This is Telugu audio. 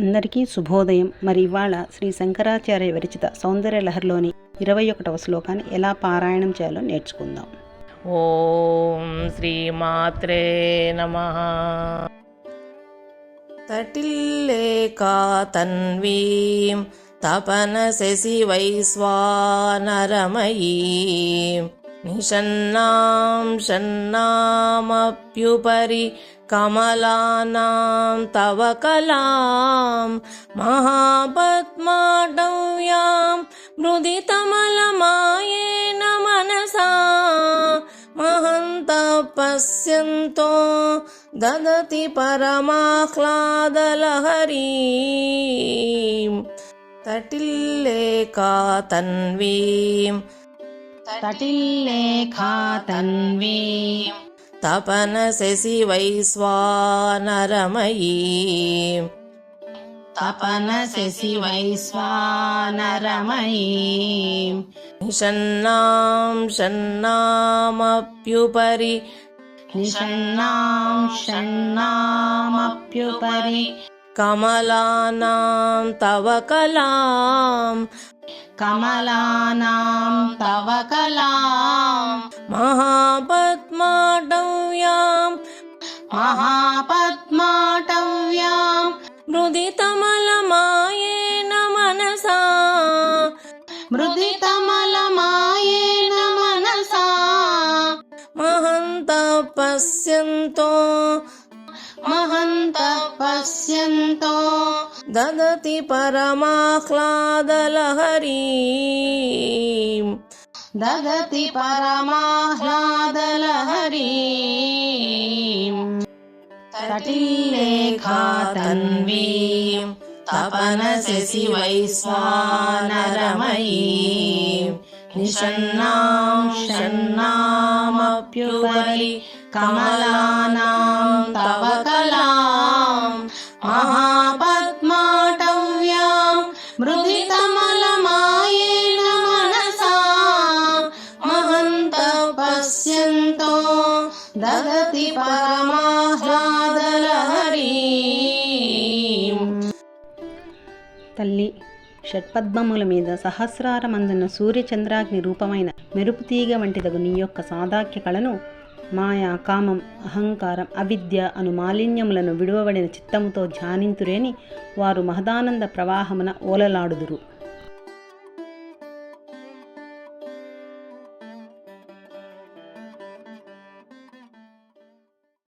అందరికీ శుభోదయం. మరి ఇవాళ శ్రీ శంకరాచార్య విరచిత సౌందర్య లహరిలోని ఇరవై ఒకటవ శ్లోకాన్ని ఎలా పారాయణం చేయాలో నేర్చుకుందాం. ఓం శ్రీమాత్రే నమ. తటిల్లేకా తన్వీం తపనశశి వైశ్వానరమయీం निषन्नां षन्नामप्युपरि कमलानां तव कलां महापद्माटं मृदितमलमायेन मनसा महन्तः पश्यन्तो ददति परमाह्लादलहरी। तटिल्लेका तन्वीम् తటిల్లేఖా తన్వీం తపనశశి వైశ్వానరమయీం తపనశశి వైశ్వానరమయీం నిషన్నాం షన్నామప్యుపరి నిషన్నాం షణ్ణామప్యుపరి కమలానాం తవ కలాం కమలానాం తవ కలాం మహాపద్మాటవ్యాం మహాపద్మాటవ్యాం మృదితమలమాయేన మనసా మృదితమలమాయేన మనసా మహంత పశ్యంతో महन्तः पश्यन्तो। ददति परमाह्लादलहरीम् ददति परमाह्लादलहरिखातन्वी तन्वीम् शिवै स्वानरमयी। निषण्णाम् षण्णामप्युपरि कमलानाम् దదతి పరమాహ్లాదలహరి తల్లి షట్పద్మముల మీద సహస్రారమందున్న సూర్యచంద్రాగ్ని రూపమైన మెరుపు తీగ వంటిదగు నీ యొక్క సాధాక్య కళను మాయా కామం అహంకారం అవిద్య అను మాలిన్యములను విడువబడిన చిత్తముతో ధ్యానింతురేని వారు మహదానంద ప్రవాహమున ఓలలాడుదురు.